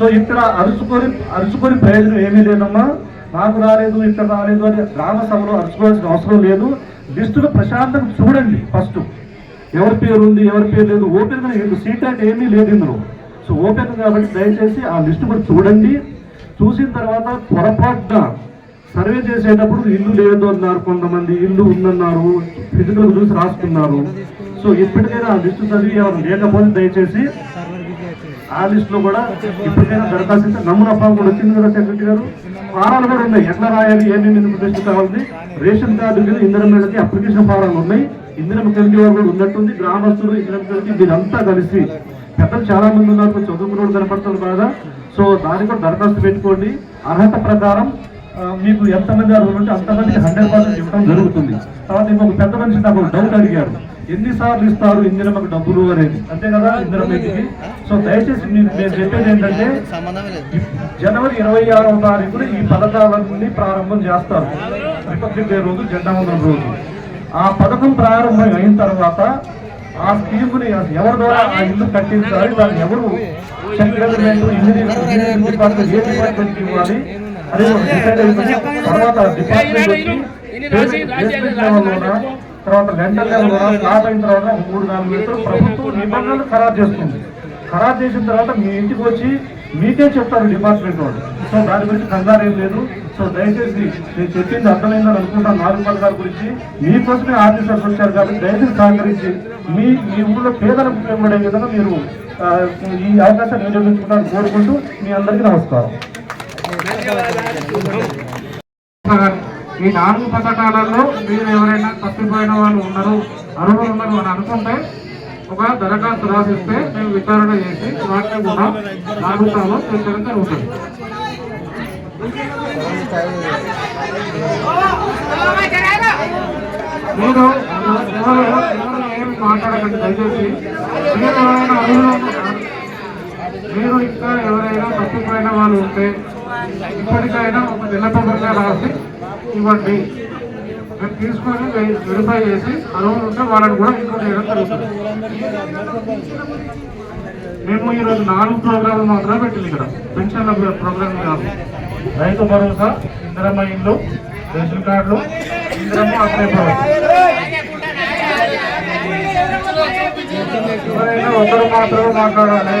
So ఇక్కడ అరుచుకొని అరుచుకొని ప్రయోజనం ఏమీ లేదమ్మా. నాకు రాలేదు ఇక్కడ రాలేదు అని గ్రామ సభలో అరుచుకోవాల్సిన అవసరం లేదు. లిస్టులు ప్రశాంతంగా చూడండి ఫస్ట్. ఎవరి పేరు ఉంది ఎవరి పేరు లేదు. ఓపెన్గా సీట్ అంటే ఏమీ లేదు ఇందులో. సో ఓపెన్ కాబట్టి దయచేసి ఆ లిస్టు కూడా చూడండి. చూసిన తర్వాత పొరపాటున సర్వే చేసేటప్పుడు ఇల్లు లేదు అన్నారు కొంతమంది. ఇల్లు ఉందన్నారు. ఫిజికల్ చూసి రాసుకున్నారు. సో ఇప్పటికైనా ఆ లిస్టు చదివి ఎవరు లేకపోతే దయచేసి ఆ లిస్ట్లో కూడా ఇప్పటికైనా దరఖాస్తు ఇస్తే నమూనా ఫామ్ కూడా వచ్చింది కదా సెక్రటరీ గారు. ఫారాలు కూడా ఉన్నాయి. ఎట్లా రాయాలి ఏమేమి ఎందుకు కావాలి రేషన్ కార్డు మీద ఇందిరం మీదకి అప్లికేషన్ ఫారాలు ఉన్నాయి. ఇందిరం కమిటీ వారు కూడా ఉన్నట్టుంది. గ్రామస్తులు ఇందిరం కమిటీ మీరంతా కలిసి పెద్దలు చాలా మంది ఉన్నారు. కొంచెం చదువుకున్న వాళ్ళు కనపడుతున్నారు సో దానికి కూడా దరఖాస్తు పెట్టుకోండి. అర్హత ప్రకారం మీకు ఎంతమంది అర్హులు ఉంటే అంతమందికి హండ్రెడ్ పర్సెంట్ ఇవ్వడం జరుగుతుంది. తర్వాత ఇంకొక పెద్ద మనిషి నాకు డౌట్ అడిగారు. ఎన్నిసార్లు ఇస్తారు ఇందిరమ్మకి డబ్బులు అనేది? అంతే కదా ఇందిరమ్మకి సో దయచేసి మీరు నేను చెప్పేది ఏంటంటే జనవరి ఇరవై ఆరవ తారీఖున ఈ పథకాలన్నీ ప్రారంభం చేస్తారు. రిపబ్లిక్ డే రోజు జెండా వందల రోజు. ఆ పథకం ప్రారంభం అయిన తర్వాత ఆ స్కీమ్ని ఎవరి ద్వారా ఆ ఇల్లు కట్టించాలి దాన్ని ఎవరు సెంట్రల్ ఇంజనీరింగ్ ఇంజనీరింగ్ డిపార్ట్మెంట్ ఏ డిపార్ట్మెంట్కి ఇవ్వాలి? అదే తర్వాత డిపార్ట్మెంట్ వచ్చి తర్వాత లెండర్ లెవెల్లోనా స్టార్ట్ అయిన తర్వాత మూడు నాలుగు మీటర్లు ప్రభుత్వం నిబంధనలు ఖరారు చేస్తుంది. ఖరారు చేసిన తర్వాత మీ ఇంటికి వచ్చి మీకే చెప్తారు డిపార్ట్మెంట్ వాళ్ళు. సో దాని గురించి కంగారు ఏం లేదు. సో దయచేసి నేను చెప్పింది అర్థమైందని అనుకుంటాను నాలుగు పథకాల గురించి మీకోసమే ఆఫీసర్స్ వచ్చారు కాబట్టి దయచేసి సహకరించి మీ మీ ఊళ్ళో పేదలకు ఉపయోగపడే విధంగా మీరు ఈ అవకాశాన్ని వినియోగించుకుంటారని కోరుకుంటూ మీ అందరికీ నమస్కారం. ఈ నాలుగు పథకాలలో మీరు ఎవరైనా తప్పిపోయిన వాళ్ళు ఉన్నారు అర్హులు ఉన్నారు అని అనుకుంటే ఒక దరఖాస్తు రాసిస్తే మేము విచారణ చేసి వాటిని కూడా జాబితాలో తీర్చడం జరుగుతుంది. మీరు ఏమి మాట్లాడకండి దయచేసి. మీరు ఎవరైనా అర్హులు మీరు ఇంకా ఎవరైనా తప్పిపోయిన వాళ్ళు ఉంటే ఇప్పటికైనా ఒక విన్నపంగా రాసి ఇవ్వండి. మేము తీసుకొని వెరిఫై చేసి అనుమతి ఉంటే వాళ్ళని కూడా ఇంకోటి చేయడం జరుగుతుంది. మేము ఈరోజు నాలుగు ప్రోగ్రాంలు మాత్రమే పెట్టింది ఇక్కడ. పెన్షన్ల ప్రోగ్రామ్ కాదు. రైతు భరోసా ఇందిరమ్మ ఇల్లు రేషన్ కార్డులు ఇందిరమ్మ ఎవరైనా ఒకరు మాత్రమే మాట్లాడాలి.